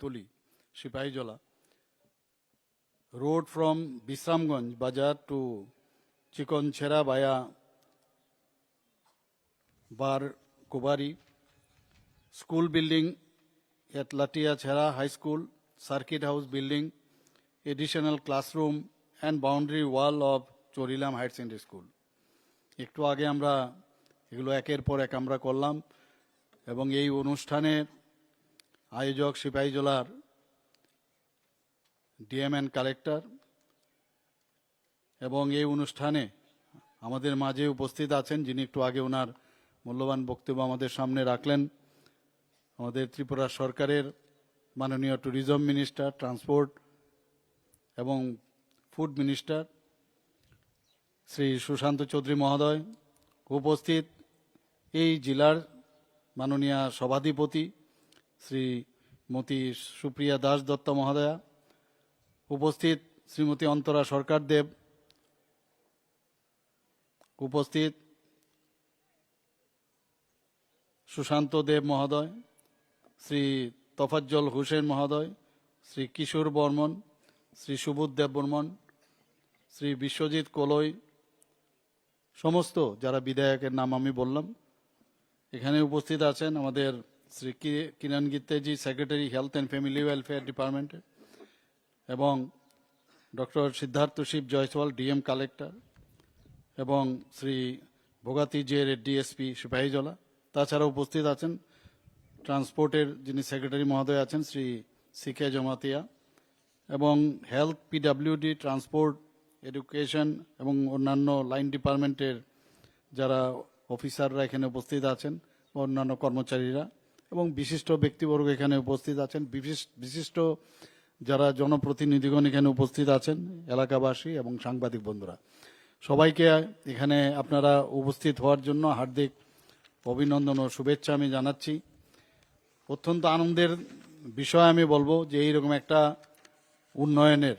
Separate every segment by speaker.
Speaker 1: Tuli, Sipahijola. Road from Bisramganj Bazar to Chikonchera via Bar Kubari. School building at Latia Chera High School, Circuit House building, additional classroom and boundary wall of Chorilam Higher Secondary School. একটু আগে আমরা এগুলো একের পর এক আমরা করলাম এবং এই অনুষ্ঠানের আয়োজক সিপাহীজলার ডিএম অ্যান্ড কালেক্টর এবং এই অনুষ্ঠানে আমাদের মাঝে উপস্থিত আছেন যিনি একটু আগে ওনার মূল্যবান বক্তব্য আমাদের সামনে রাখলেন, আমাদের ত্রিপুরা সরকারের মাননীয় ট্যুরিজম মিনিস্টার, ট্রান্সপোর্ট এবং ফুড মিনিস্টার শ্রী সুশান্ত চৌধুরী মহোদয় উপস্থিত। এই জেলার মাননীয় সভাধিপতি শ্রীমতী সুপ্রিয়া দাস দত্ত মহোদয়া, উপস্থিত শ্রীমতী অন্তরা সরকার দেব উপস্থিত সুশান্ত দেব মহোদয়, শ্রী তফাজ্জল হোসেন মহোদয়, শ্রী কিশোর বর্মন, শ্রী সুবোধ দেব বর্মন, শ্রী বিশ্বজিৎ কলই, সমস্ত যারা বিধায়কের নাম আমি বললাম, এখানে উপস্থিত আছেন আমাদের শ্রী কি- Kiran গিত্তেজি secretary health and family welfare ডিপার্টমেন্টের এবং doctor Siddharth Shiv Jaiswal DM collector এবং শ্রী ভোগাতি জে ডিএসপি সিপাহীজলা তাছাড়া উপস্থিত আছেন ট্রান্সপোর্টের যিনি সেক্রেটারি মহোদয় আছেন শ্রী সিকে জমাতিয়া এবং হেলথ পিডাব্লিউডি ট্রান্সপোর্ট এডুকেশন এবং অন্যান্য লাইন ডিপার্টমেন্টের যারা অফিসাররা এখানে উপস্থিত আছেন, অন্যান্য কর্মচারীরা। এবং বিশিষ্ট ব্যক্তিবর্গ এখানে উপস্থিত আছেন। বিশিষ্ট- যারা জনপ্রতিনিধিগণ এখানে উপস্থিত আছেন, এলাকাবাসী এবং সাংবাদিক বন্ধুরা। সবাইকে এখানে আপনারা উপস্থিত হওয়ার জন্য হার্দিক অভিনন্দন ও শুভেচ্ছা আমি জানাচ্ছি। অত্যন্ত আনন্দের বিষয় আমি বলব যে এইরকম একটা উন্নয়নের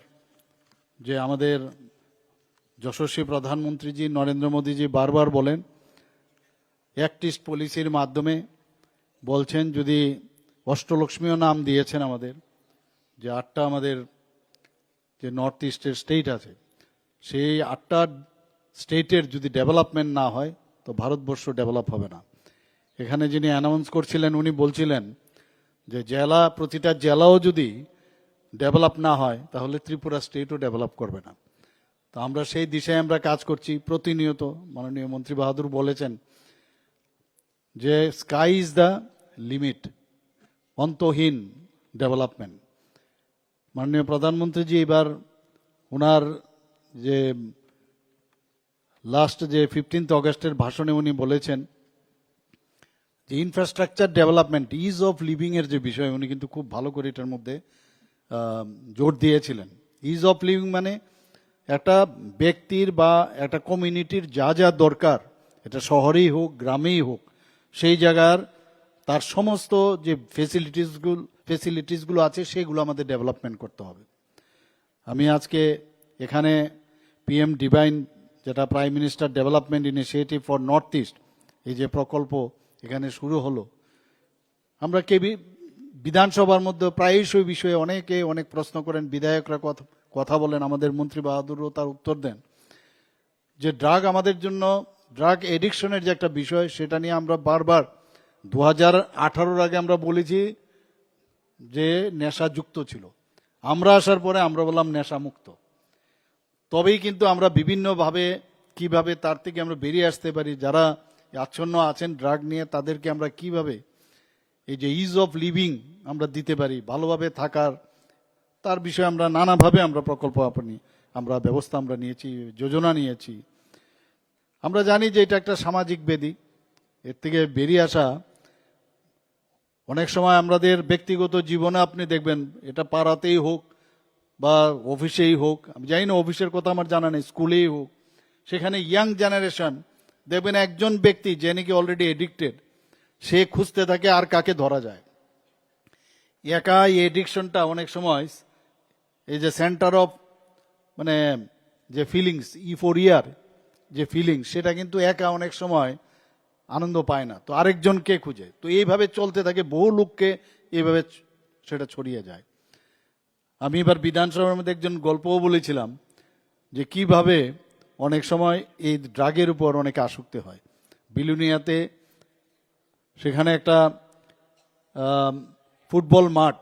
Speaker 1: যে আমাদের যশস্বী প্রধানমন্ত্রীজি নরেন্দ্র মোদীজি বারবার বলেন অ্যাক্টিস্ট পলিসির মাধ্যমে বলছেন যদি অষ্টলক্ষ্মীও নাম দিয়েছেন আমাদের, যে আটটা আমাদের যে নর্থ ইস্টের স্টেট আছে, সেই আটটা স্টেটের যদি ডেভেলপমেন্ট না হয়, তো ভারতবর্ষ ডেভেলপ হবে না। এখানে যিনি অ্যানাউন্স করছিলেন, উনি বলছিলেন যে জেলা, প্রতিটা জেলাও যদি ডেভেলপ না হয়, তাহলে ত্রিপুরা স্টেটও ডেভেলপ করবে না। তো আমরা সেই দিশায় আমরা কাজ করছি প্রতিনিয়ত। মাননীয় মন্ত্রী বাহাদুর বলেছেন যে স্কাই ইজ দ্য লিমিট অন্তহীন ডেভেলপমেন্ট মাননীয় প্রধানমন্ত্রীজি, এবার ওনার যে লাস্ট যে ফিফটিন্থ অগস্টের ভাষণে উনি বলেছেন যে infrastructure development ease of living এর যে বিষয়, উনি কিন্তু খুব ভালো করে এটার মধ্যে জোর দিয়েছিলেন। ইজ অফ লিভিং মানে একটা ব্যক্তির বা একটা কমিউনিটির যা যা দরকার, এটা শহরেই হোক, গ্রামেই হোক, সেই জায়গার তার সমস্ত যে ফেসিলিটিসগুলো ফেসিলিটিসগুলো আছে, সেগুলো আমাদের ডেভেলপমেন্ট করতে হবে। আমি আজকে এখানে পিএম ডিভাইন যেটা prime minister development initiative for North East এই যে প্রকল্প এখানে শুরু হলো। আমরা কেবি, বিধানসভার মধ্যে প্রায়শই বিষয়ে অনেকে অনেক প্রশ্ন করেন, বিধায়করা কথা বলেন, আমাদের মন্ত্রী বাহাদুরও তার উত্তর দেন। যে ড্রাগ আমাদের জন্য ড্রাগ এডিকশনের যে একটা বিষয়, সেটা নিয়ে আমরা বারবার দু হাজার আগে আমরা বলেছি যে নেশাযুক্ত ছিল। আমরা আসার পরে আমরা বললাম নেশামুক্ত তবেই কিন্তু আমরা বিভিন্নভাবে কীভাবে তার থেকে আমরা বেরিয়ে আসতে পারি, যারা আচ্ছন্ন আছেন, ড্রাগ নিয়ে তাদেরকে আমরা কীভাবে এই যে ইজ অফ লিভিং আমরা দিতে পারি, ভালোভাবে থাকার, তার বিষয়ে আমরা নানাভাবে আমরা প্রকল্প আপনি আমরা ব্যবস্থা আমরা নিয়েছি, যোজনা নিয়েছি। আমরা জানি যে এটা একটা সামাজিক বেদি এর থেকে বেরিয়ে আসা অনেক সময় আমাদের ব্যক্তিগত জীবনে আপনি দেখবেন, এটা পাড়াতেই হোক বা অফিসেই হোক, আমি জানি না অফিসের কথা আমার জানা নেই, স্কুলেই হোক, সেখানে ইয়াং জেনারেশন, দেখবেন একজন ব্যক্তি যে নাকি অলরেডি এডিক্টেড সে খুঁজতে থাকে আর কাকে ধরা যায়। একা এই এডিকশনটা অনেক সময় এই যে সেন্টার অফ মানে যে ফিলিংস ই ফোর ইয়ার যে ফিলিংস সেটা কিন্তু একা অনেক সময় আনন্দ পায় না, তো আরেকজনকে খুঁজে? তো এইভাবে চলতে থাকে, বহু লোককে এইভাবে সেটা ছড়িয়ে যায়। আমি এবার বিধানসভার মধ্যে একজন গল্পও বলেছিলাম যে কীভাবে অনেক সময় এই ড্রাগের উপর অনেকে আসক্তি হয়। বিলুনিয়াতে সেখানে একটা ফুটবল মাঠ,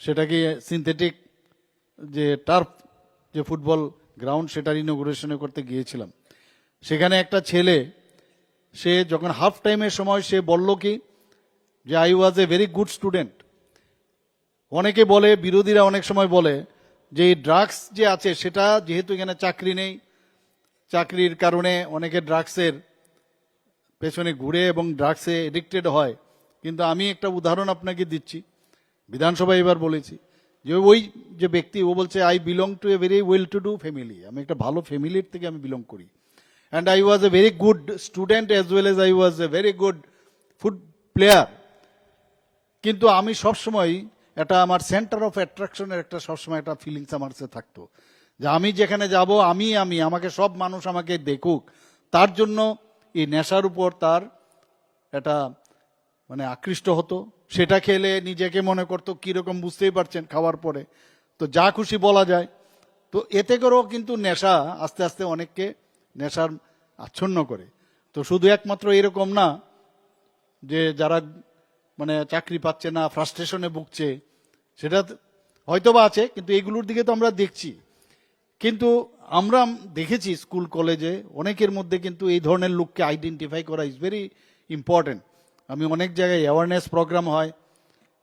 Speaker 1: সেটাকে সিনথেটিক যে টার্ফ যে ফুটবল গ্রাউন্ড সেটার ইনোগ্রেশনে করতে গিয়েছিলাম। সেখানে একটা ছেলে সে যখন হাফ টাইমের সময় সে বলল কি, যে I was a very good student অনেকে বলে, বিরোধীরা অনেক সময় বলে, যে ড্রাগস যে আছে, সেটা যেহেতু এখানে চাকরি নেই, চাকরির কারণে অনেকে ড্রাগসের পেছনে ঘুরে এবং ড্রাগসে এডিক্টেড হয়। কিন্তু আমি একটা উদাহরণ আপনাকে দিচ্ছি বিধানসভায় এবার বলেছি, যে ওই যে ব্যক্তি, ও বলছে I belong to a very well to do family আমি একটা ভালো ফ্যামিলির থেকে আমি বিলং করি। And I was a very good student as well as I was a very good food player কিন্তু আমি সবসময় এটা আমার সেন্টার অফ অ্যাট্রাকশনের একটা সবসময় একটা ফিলিংস আমার কাছে থাকতো। যে আমি যেখানে যাব, আমি আমি, আমাকে সব মানুষ আমাকে দেখুক। তার জন্য এই নেশার উপর তার এটা মানে আকৃষ্ট হতো। সেটা খেলে নিজেকে মনে করতো কীরকম বুঝতেই পারছেন খাওয়ার পরে। তো যা খুশি বলা যায়। তো এতে করেও কিন্তু নেশা আস্তে আস্তে অনেককে নেশার আচ্ছন্ন করে। তো শুধু একমাত্র এরকম না যে যারা মানে চাকরি পাচ্ছে না ফ্রাস্ট্রেশনে ভুগছে, সেটা হয়তো বা আছে, কিন্তু এগুলোর দিকে তো আমরা দেখছি। কিন্তু আমরা দেখেছি স্কুল, কলেজে অনেকের মধ্যে কিন্তু এই ধরনের লোককে আইডেন্টিফাই করা ইজ ভেরি ইম্পর্টেন্ট আমি অনেক জায়গায় অ্যাওয়ারনেস প্রোগ্রাম হয়,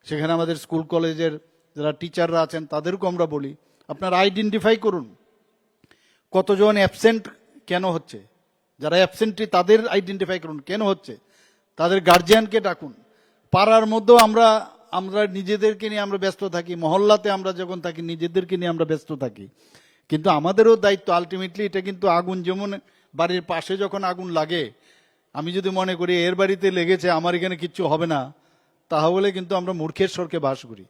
Speaker 1: সেখানে আমাদের স্কুল, কলেজের যারা টিচাররা আছেন, তাদেরকেও আমরা বলি। আপনারা আইডেন্টিফাই করুন। কতজন অ্যাবসেন্ট কেন হচ্ছে? যারা অ্যাবসেন্টটি তাদের আইডেন্টিফাই করুন, কেন হচ্ছে? তাদের গার্জিয়ানকে ডাকুন। পাড়ার মধ্যেও আমরা আমরা নিজেদেরকে নিয়ে আমরা ব্যস্ত থাকি, মহল্লাতে আমরা যখন থাকি, নিজেদেরকে নিয়ে আমরা ব্যস্ত থাকি। কিন্তু আমাদেরও দায়িত্ব আলটিমেটলি এটা কিন্তু আগুন, যেমন বাড়ির পাশে যখন আগুন লাগে, আমি যদি মনে করি এর বাড়িতে লেগেছে, আমার এখানে কিচ্ছু হবে না, তাহলে কিন্তু আমরা মূর্খের স্বর্গে বাস করি।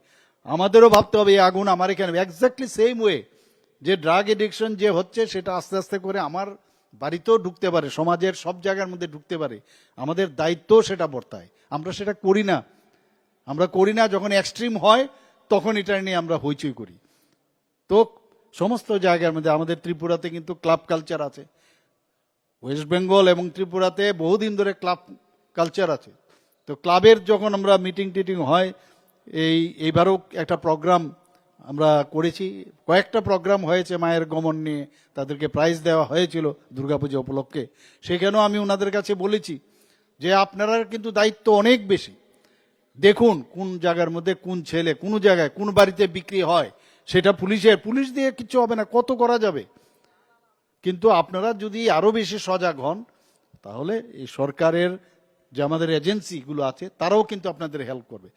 Speaker 1: আমাদেরও ভাবতে হবে, এই আগুন আমার এখানে এক্স্যাক্টলি সেম ওয়ে যে ড্রাগ এডিকশন যে হচ্ছে, সেটা আস্তে আস্তে করে আমার বাড়িতেও ঢুকতে পারে, সমাজের সব জায়গার মধ্যে ঢুকতে পারে। আমাদের দায়িত্ব সেটা বর্তায়। আমরা সেটা করি না। আমরা করি না, যখন এক্সট্রিম হয়, তখন এটা নিয়ে আমরা হইচই করি। তো সমস্ত জায়গার মধ্যে, আমাদের ত্রিপুরাতে কিন্তু ক্লাব কালচার আছে। ওয়েস্ট বেঙ্গল এবং ত্রিপুরাতে বহুদিন ধরে ক্লাব কালচার আছে। তো ক্লাবের যখন আমরা মিটিং টিটিং হয়, এই, এইবারও একটা প্রোগ্রাম আমরা করেছি। কয়েকটা প্রোগ্রাম হয়েছে মায়ের গমন নিয়ে, তাদেরকে প্রাইজ দেওয়া হয়েছিল দুর্গাপূজা উপলক্ষে। সেখানেও আমি ওনাদের কাছে বলেছি যে আপনারা কিন্তু দায়িত্ব অনেক বেশি। দেখুন কোন জায়গার মধ্যে কোন ছেলে কোন জায়গায় কোন বাড়িতে বিক্রি হয়, সেটা পুলিশের, পুলিশ দিয়ে কিছু হবে না, কত করা যাবে? কিন্তু আপনারা যদি আরও বেশি সজাগ হন, তাহলে এই সরকারের যে আমাদের এজেন্সিগুলো আছে, তারাও কিন্তু আপনাদের হেল্প করবে।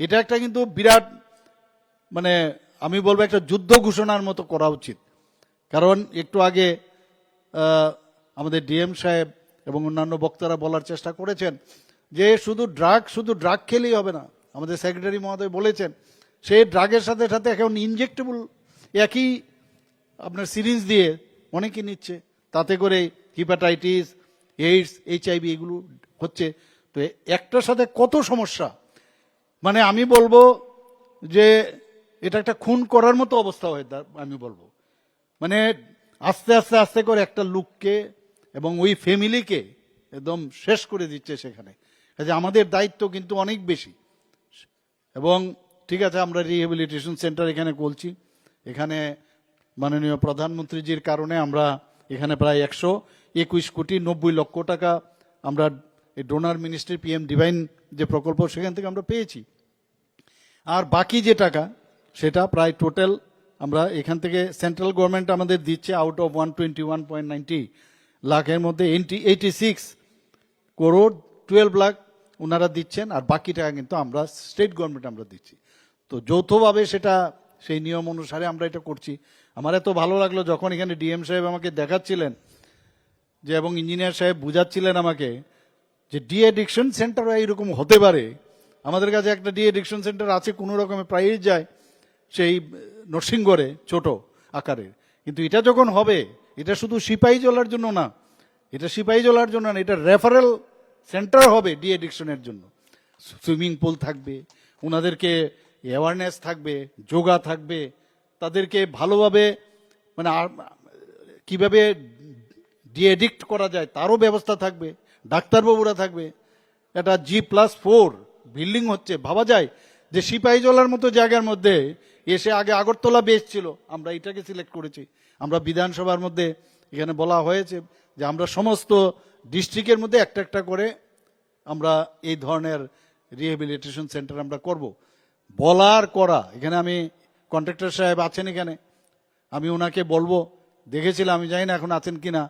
Speaker 1: এটা একটা কিন্তু বিরাট মানে আমি বলব একটা যুদ্ধ ঘোষণার মতো করা উচিত। কারণ একটু আগে আমাদের ডিএম সাহেব এবং অন্যান্য বক্তারা বলার চেষ্টা করেছেন যে শুধু ড্রাগ শুধু ড্রাগ খেলেই হবে না। আমাদের সেক্রেটারি মহোদয় বলেছেন সেই ড্রাগের সাথে সাথে এখন ইনজেক্টেবল একই আপনার সিরিজ দিয়ে অনেকে নিচ্ছে। তাতে করে হিপাটাইটিস, এইডস, এইচআইভি এগুলো হচ্ছে। তো একটার সাথে কত সমস্যা? মানে আমি বলব যে এটা একটা খুন করার মতো অবস্থা হয় আমি বলব। মানে আস্তে আস্তে আস্তে করে একটা লোককে এবং ওই ফ্যামিলিকে একদম শেষ করে দিচ্ছে সেখানে। কাজে আমাদের দায়িত্ব কিন্তু অনেক বেশি। এবং ঠিক আছে, আমরা রিহেবিলিটেশন সেন্টার এখানে করছি এখানে মাননীয় প্রধানমন্ত্রীজির কারণে আমরা এখানে প্রায় একশো একুশ কোটি নব্বই লক্ষ টাকা আমরা ডোনার মিনিস্ট্রি পিএম ডিভাইন যে প্রকল্প, সেখান থেকে আমরা পেয়েছি। আর বাকি যে টাকা সেটা প্রায় টোটাল আমরা এখান থেকে সেন্ট্রাল গভর্নমেন্ট আমাদের দিচ্ছে out of one twenty one point ninety লাখের মধ্যে eighty eighty six crore twelve lakh ওনারা দিচ্ছেন আর বাকি টাকা কিন্তু আমরা স্টেট গভর্নমেন্ট আমরা দিচ্ছি। তো যৌথভাবে সেটা, সেই নিয়ম অনুসারে আমরা এটা করছি। আমার এত ভালো লাগল যখন এখানে ডিএম সাহেব আমাকে দেখাচ্ছিলেন, যে এবং ইঞ্জিনিয়ার সাহেব বুঝাচ্ছিলেন আমাকে, যে ডি এডিকশন সেন্টার এইরকম হতে পারে। আমাদের কাছে একটা ডি এডিকশন সেন্টার আছে, কোনো রকমে প্রায়ই যায়। সেই নরসিংগড়ে ছোট আকারের কিন্তু এটা যখন হবে, এটা শুধু সিপাহী জলার জন্য না, এটা সিপাহী জলার জন্য না, এটা রেফারেল সেন্টার হবে ডি এডিকশনের জন্য। সুইমিং পুল থাকবে ওনাদেরকে অ্যাওয়ারনেস থাকবে, যোগা থাকবে, তাদেরকে ভালোভাবে মানে কীভাবে ডিএডিক্ট করা যায় তারও ব্যবস্থা থাকবে, ডাক্তারবাবুরা থাকবে। এটা জি প্লাস ফোর বিল্ডিং হচ্ছে, ভাবা যায় যে সিপাহীজলার মতো জায়গার মধ্যে এসে আগে আগরতলা বেস ছিল। আমরা এটাকে সিলেক্ট করেছি। আমরা বিধানসভার মধ্যে এখানে বলা হয়েছে যে আমরা সমস্ত ডিস্ট্রিক্টের মধ্যে একটা একটা করে আমরা এই ধরনের রিহেবিলিটেশন সেন্টার আমরা করব। বলার করা, এখানে আমি কন্ট্রাক্টর সাহেব আছেন এখানে, আমি ওনাকে বলব, দেখেছিলাম, আমি জানি না এখন আছেন কি না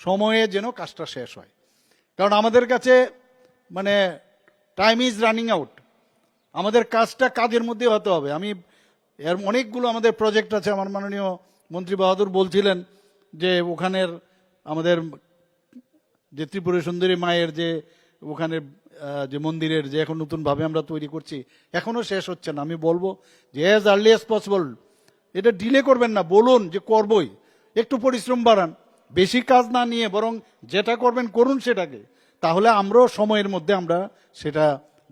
Speaker 1: সময়ে যেন কাজটা শেষ হয়। কারণ আমাদের কাছে মানে টাইম ইজ রানিং আউট আমাদের কাজটা কাজের মধ্যে হতে হবে। আমি এর অনেকগুলো আমাদের প্রজেক্ট আছে। আমার মাননীয় মন্ত্রী বাহাদুর বলছিলেন যে ওখানের আমাদের যে ত্রিপুরা সুন্দরী মায়ের যে ওখানে যে মন্দিরের যে এখন নতুনভাবে আমরা তৈরি করছি, এখনও শেষ হচ্ছে না। আমি বলব যে অ্যাজ আর্লি অ্যাজ পসিবল এটা ডিলে করবেন না। বলুন যে করবই। একটু পরিশ্রম বাড়ান। বেশি কাজ না নিয়ে বরং যেটা করবেন করুন সেটাকে। তাহলে আমরাও সময়ের মধ্যে আমরা সেটা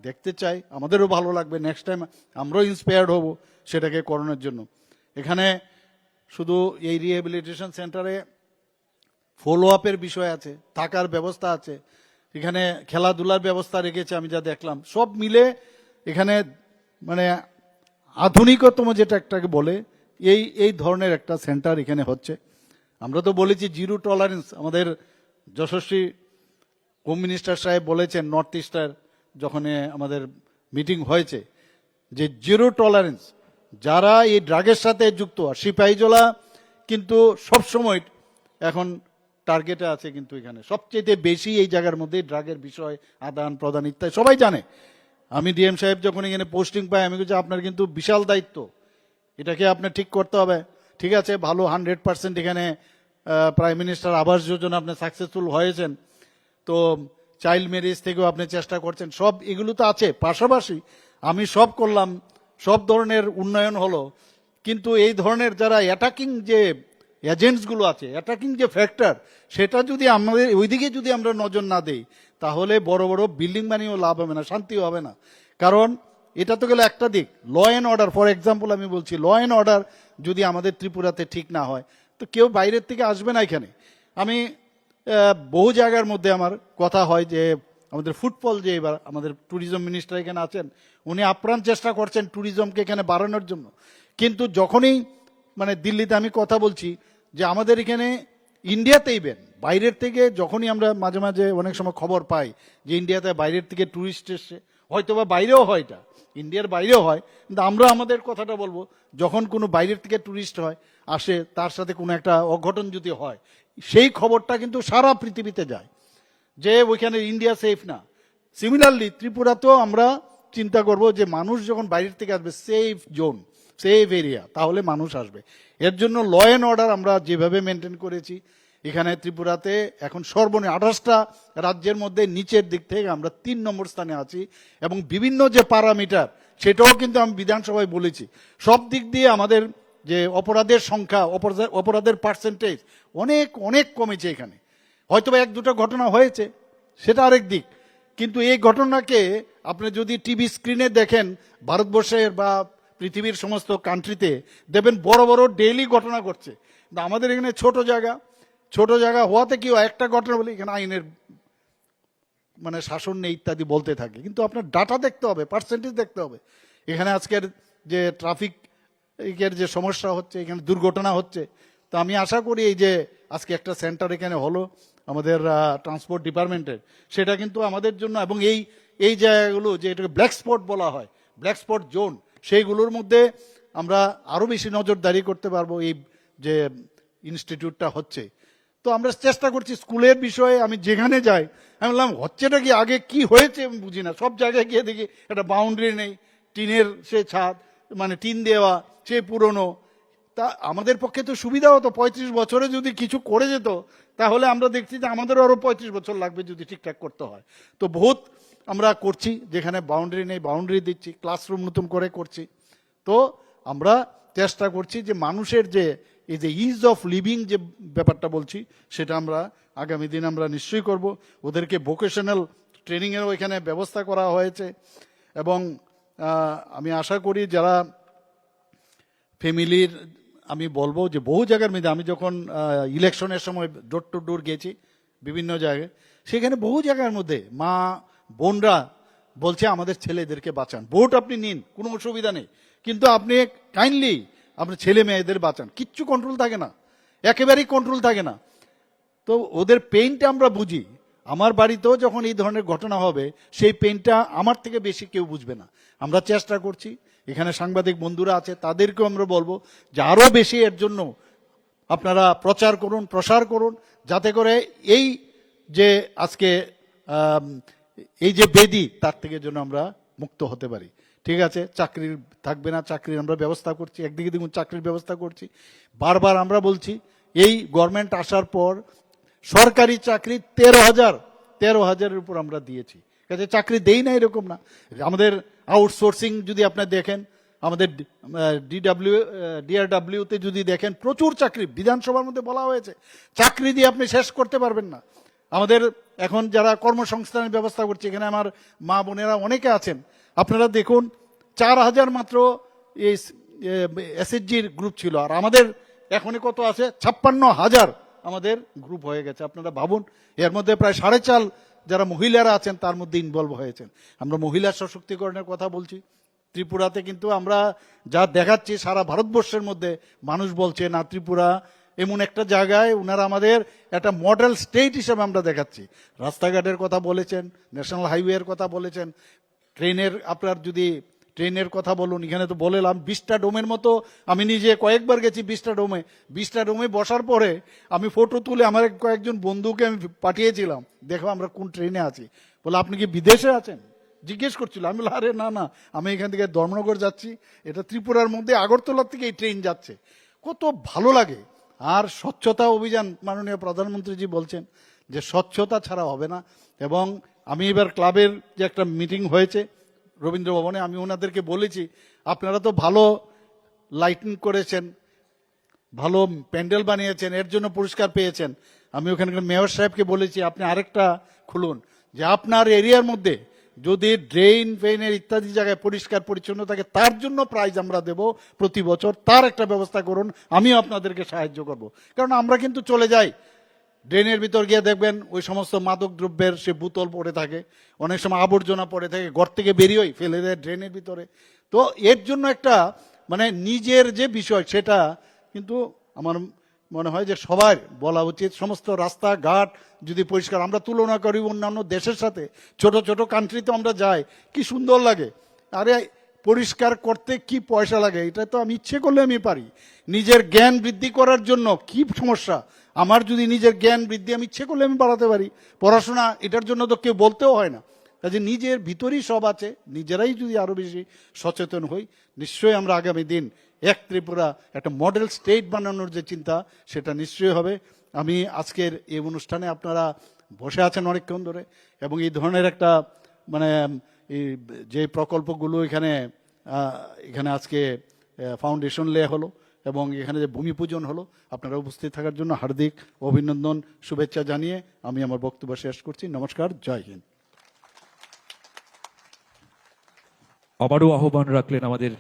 Speaker 1: দেখতে চাই। আমাদেরও ভালো লাগবে। নেক্সট টাইম আমরাও ইন্সপায়ার্ড হব সেটাকে করানোর জন্য। এখানে শুধু এই রিহেবিলিটেশন সেন্টারে ফলো আপের বিষয় আছে, থাকার ব্যবস্থা আছে। এখানে খেলাধুলার ব্যবস্থা রেখেছে, আমি যা দেখলাম। সব মিলে এখানে মানে আধুনিকতম যেটা একটাকে বলে, এই এই ধরনের একটা সেন্টার এখানে হচ্ছে। আমরা তো বলেছি জিরো টলারেন্স আমাদের যশস্বী হোম মিনিস্টার সাহেব বলেছেন নর্থ ইস্টার যখন আমাদের মিটিং হয়েছে, যে জিরো টলারেন্স যারা এই ড্রাগের সাথে যুক্ত, আর সিপাহীজলা কিন্তু সবসময় এখন টার্গেটে আছে কিন্তু এখানে। সবচেয়ে বেশি এই জায়গার মধ্যে ড্রাগের বিষয়, আদান, প্রদান ইত্যাদি সবাই জানে। আমি ডিএম সাহেব যখন এখানে পোস্টিং পাই, আমি বলছি, আপনার কিন্তু বিশাল দায়িত্ব। এটাকে আপনার ঠিক করতে হবে। ঠিক আছে, ভালো হান্ড্রেড পার্সেন্ট এখানে প্রাইম মিনিস্টার আবাস যোজনা আপনি সাকসেসফুল হয়েছেন। তো চাইল্ড ম্যারেজ থেকেও আপনি চেষ্টা করছেন, সব এগুলো তো আছে, পাশাপাশি আমি সব করলাম, সব ধরনের উন্নয়ন হলো, কিন্তু এই ধরনের যারা অ্যাটাকিং যে এজেন্টসগুলো আছে অ্যাটাকিং যে ফ্যাক্টর সেটা যদি আমাদের, ওইদিকে যদি আমরা নজর না দিই, তাহলে বড় বড় বিল্ডিং বানিয়েও লাভ হবে না, শান্তিও হবে না। কারণ এটা তো গেলে একটা দিক law and order for example আমি বলছি ল অ্যান্ড অর্ডার যদি আমাদের ত্রিপুরাতে ঠিক না হয়, তো কেউ বাইরের থেকে আসবে না এখানে। আমি বহু জায়গার মধ্যে আমার কথা হয় যে, আমাদের ফুটবল যে এবার আমাদের ট্যুরিজম মিনিস্টার এখানে আছেন, উনি আপ্রাণ চেষ্টা করছেন ট্যুরিজমকে এখানে বাড়ানোর জন্য। কিন্তু যখনই মানে দিল্লিতে আমি কথা বলছি যে আমাদের এখানে ইন্ডিয়াতে ইভেন বাইরের থেকে যখনই আমরা মাঝে মাঝে অনেক সময় খবর পাই যে ইন্ডিয়াতে বাইরের থেকে ট্যুরিস্ট এসছে হয়তো বা বাইরেও হয় এটা, ইন্ডিয়ার বাইরেও হয়, কিন্তু আমরা আমাদের কথাটা বলব, যখন কোনো বাইরের থেকে ট্যুরিস্ট হয়, আসে, তার সাথে কোনো একটা অঘটন যদি হয় সেই খবরটা কিন্তু সারা পৃথিবীতে যায় যে ওইখানে ইন্ডিয়া সেফ না। সিমিলারলি ত্রিপুরাতেও আমরা চিন্তা করব যে মানুষ যখন বাইরের থেকে আসবে সেফ জোন সেফ এরিয়া তাহলে মানুষ আসবে। এর জন্য ল অ্যান্ড অর্ডার আমরা যেভাবে মেনটেন করেছি, এখানে ত্রিপুরাতে এখন সর্বনিম্ন আঠাশটা রাজ্যের মধ্যে নিচের দিক থেকে আমরা তিন নম্বর স্থানে আছি এবং বিভিন্ন যে প্যারামিটার সেটাও কিন্তু আমি বিধানসভায় বলেছি। সব দিক দিয়ে আমাদের যে অপরাধের সংখ্যা অপরাধের- পার্সেন্টেজ অনেক অনেক কমেছে এখানে। হয়তো এক, দুটো ঘটনা হয়েছে, সেটা আরেক দিক। কিন্তু এই ঘটনাকে আপনি যদি টিভি স্ক্রিনে দেখেন, ভারতবর্ষের বা পৃথিবীর সমস্ত কান্ট্রিতে দেখবেন বড় বড় ডেইলি ঘটনা ঘটছে। আমাদের এখানে ছোট জায়গা ছোট জায়গা হওয়াতে কি একটা ঘটনা বলে, এখানে আইনের মানে শাসন নেই ইত্যাদি বলতে থাকে। কিন্তু আপনার ডাটা দেখতে হবে পার্সেন্টেজ দেখতে হবে। এখানে আজকের যে ট্রাফিক এর যে সমস্যা হচ্ছে, এখানে দুর্ঘটনা হচ্ছে। তো আমি আশা করি এই যে আজকে একটা সেন্টার এখানে হলো আমাদের ট্রান্সপোর্ট ডিপার্টমেন্টের, সেটা কিন্তু আমাদের জন্য এবং এই এই জায়গাগুলো যে এটাকে ব্ল্যাক স্পট বলা হয় ব্ল্যাক স্পট জোন সেইগুলোর মধ্যে আমরা আরও বেশি নজরদারি করতে পারব এই যে ইনস্টিটিউটটা হচ্ছে। তো আমরা চেষ্টা করছি স্কুলের বিষয়ে আমি যেখানে যাই, আমি বললাম, হচ্ছেটা কি আগে কি হয়েছে? আমি বুঝি না। সব জায়গায় গিয়ে দেখি একটা বাউন্ডারি নেই, টিনের সে ছাদ মানে টিন দেওয়া সে পুরনো, তা আমাদের পক্ষে তো সুবিধা হতো, পঁয়ত্রিশ বছরে যদি কিছু করে যেত, তাহলে আমরা দেখছি যে আমাদেরও আরও পঁয়ত্রিশ বছর লাগবে যদি ঠিকঠাক করতে হয়। তো বহুত আমরা করছি, যেখানে বাউন্ডারি নেই বাউন্ডারি দিচ্ছি ক্লাসরুম নতুন করে করছি। তো আমরা চেষ্টা করছি যে মানুষের যে, এই যে ইজ অফ লিভিং যে ব্যাপারটা বলছি, সেটা আমরা আগামী দিন আমরা নিশ্চয়ই করব। ওদেরকে ভোকেশনাল ট্রেনিংয়েরও এখানে ব্যবস্থা করা হয়েছে। এবং আমি আশা করি যারা ফ্যামিলির, আমি বলব যে বহু জায়গার মধ্যে আমি যখন ইলেকশনের সময় ডোর টু ডোর গেছি, বিভিন্ন জায়গায়, সেখানে বহু জায়গার মধ্যে মা, বোনরা বলছে আমাদের ছেলেদেরকে বাঁচান। ভোট আপনি নিন, কোনো অসুবিধা নেই। কিন্তু আপনি কাইন্ডলি আপনার ছেলে মেয়েদের বাঁচান। কিচ্ছু কন্ট্রোল থাকে না। একেবারেই কন্ট্রোল থাকে না। তো ওদের পেইনটা আমরা বুঝি। আমার বাড়িতেও যখন এই ধরনের ঘটনা হবে, সেই পেনটা আমার থেকে বেশি কেউ বুঝবে না। আমরা চেষ্টা করছি, এখানে সাংবাদিক বন্ধুরা আছে, তাদেরকেও আমরা বলব যে আরও বেশি এর জন্য আপনারা প্রচার করুন, প্রসার করুন, যাতে করে এই যে আজকে এই যে বেদি, তার থেকে যেন আমরা মুক্ত হতে পারি। ঠিক আছে? চাকরির থাকবে না, চাকরির আমরা ব্যবস্থা করছি, একদিকে দেখুন চাকরির ব্যবস্থা করছি। বারবার আমরা বলছি, এই গভর্নমেন্ট আসার পর সরকারি চাকরি তেরো হাজার, তেরো হাজারের উপর আমরা দিয়েছি। কাজে চাকরি দেই না এরকম না। আমাদের আউটসোর্সিং যদি আপনি দেখেন, আমাদের ডিডাব্লিউ ডিআরডাব্লিউতে যদি দেখেন, প্রচুর চাকরি বিধানসভার মধ্যে বলা হয়েছে। চাকরি দিয়ে আপনি শেষ করতে পারবেন না। আমাদের এখন যারা কর্মসংস্থানের ব্যবস্থা করছে, এখানে আমার মা বোনেরা অনেকে আছেন। আপনারা দেখুন, চার হাজার মাত্র এই এসএসজির গ্রুপ ছিল। আর আমাদের এখনই কত আছে? ছাপ্পান্ন হাজার। আমাদের গ্রুপ হয়ে গেছে। আপনারা ভাবুন, এর মধ্যে প্রায় সাড়ে চাল যারা মহিলারা আছেন, তার মধ্যে ইনভলভ হয়েছেন। আমরা মহিলা সশক্তিকরণের কথা বলছি। ত্রিপুরাতে কিন্তু আমরা যা দেখাচ্ছি, সারা ভারতবর্ষের মধ্যে মানুষ বলছে, না, ত্রিপুরা এমন একটা জায়গায় ওনারা আমাদের একটা মডেল স্টেট হিসেবে আমরা দেখাচ্ছি। রাস্তাঘাটের কথা বলেছেন ন্যাশনাল হাইওয়ের কথা বলেছেন। ট্রেনের আপনার যদি ট্রেনের কথা বলুন এখানে তো বলেলাম বিশটা ডোমের মতো আমি নিজে কয়েকবার গেছি বিশটা ডোমে। বিশটা ডোমে বসার পরে আমি ফটো তুলে আমার কয়েকজন বন্ধুকে আমি পাঠিয়েছিলাম দেখো আমরা কোন ট্রেনে আছি। বলে আপনি কি বিদেশে আছেন? জিজ্ঞেস করছিল আমি বললাম, আরে না না আমি এখান থেকে ধর্মনগর যাচ্ছি এটা ত্রিপুরার মধ্যে আগরতলার থেকে এই ট্রেন যাচ্ছে। কত ভালো লাগে। আর স্বচ্ছতা অভিযান মাননীয় প্রধানমন্ত্রীজি বলছেন যে স্বচ্ছতা ছাড়া হবে না। এবং আমি এবার ক্লাবের যে একটা মিটিং হয়েছে রবীন্দ্র ভবনে আমি ওনাদেরকে বলেছি, আপনারা তো ভালো লাইটিং করেছেন, ভালো প্যান্ডেল বানিয়েছেন, এর জন্য পুরস্কার পেয়েছেন। আমি ওখানকার মেয়র সাহেবকে বলেছি, আপনি আরেকটা খুলুন, যে আপনার এরিয়ার মধ্যে যদি ড্রেন ফেনের ইত্যাদি জায়গায় পরিষ্কার পরিচ্ছন্ন থাকে, তার জন্য প্রাইজ আমরা দেব প্রতি বছর। তার একটা ব্যবস্থা করুন, আমিও আপনাদেরকে সাহায্য করব। কারণ আমরা কিন্তু চলে যাই ড্রেনের ভিতর গিয়ে দেখবেন ওই সমস্ত মাদক দ্রব্যের সে বোতল পড়ে থাকে। অনেক সময় আবর্জনা পড়ে থাকে, ঘর থেকে বেরিয়েই ফেলে দেয় ড্রেনের ভিতরে। তো এর জন্য একটা মানে নিজের যে বিষয় সেটা কিন্তু আমার মনে হয় যে সবার বলা উচিত। সমস্ত রাস্তাঘাট যদি পরিষ্কার, আমরা তুলনা করি অন্যান্য দেশের সাথে, ছোট ছোট কান্ট্রিতে আমরা যাই, কি সুন্দর লাগে। আরে পরিষ্কার করতে কি পয়সা লাগে? এটা তো আমি ইচ্ছে করলে আমি পারি। নিজের জ্ঞান বৃদ্ধি করার জন্য কি সমস্যা? আমার যদি নিজের জ্ঞান বৃদ্ধি আমি ইচ্ছে করলে আমি বাড়াতে পারি। পড়াশোনা, এটার জন্য তো কেউ বলতেও হয় না। কাজে নিজের ভিতরেই সব আছে, নিজেরাই যদি আরও বেশি সচেতন হই, নিশ্চয়ই আমরা আগামী দিন এক ত্রিপুরা, একটা মডেল স্টেট বানানোর যে চিন্তা, সেটা নিশ্চয়ই হবে। আমি আজকের এই অনুষ্ঠানে আপনারা বসে আছেন অনেকক্ষণ ধরে, এবং এই ধরনের একটা মানে যে প্রকল্পগুলো এখানে এখানে আজকে ফাউন্ডেশন লে হলো এবং এখানে যে ভূমি পূজন হলো, আপনারা উপস্থিত থাকার জন্য হার্দিক অভিনন্দন, শুভেচ্ছা জানিয়ে আমি আমার বক্তব্য শেষ করছি। নমস্কার, জয় হিন্দ।
Speaker 2: আবারও আহ্বান রাখলেন আমাদের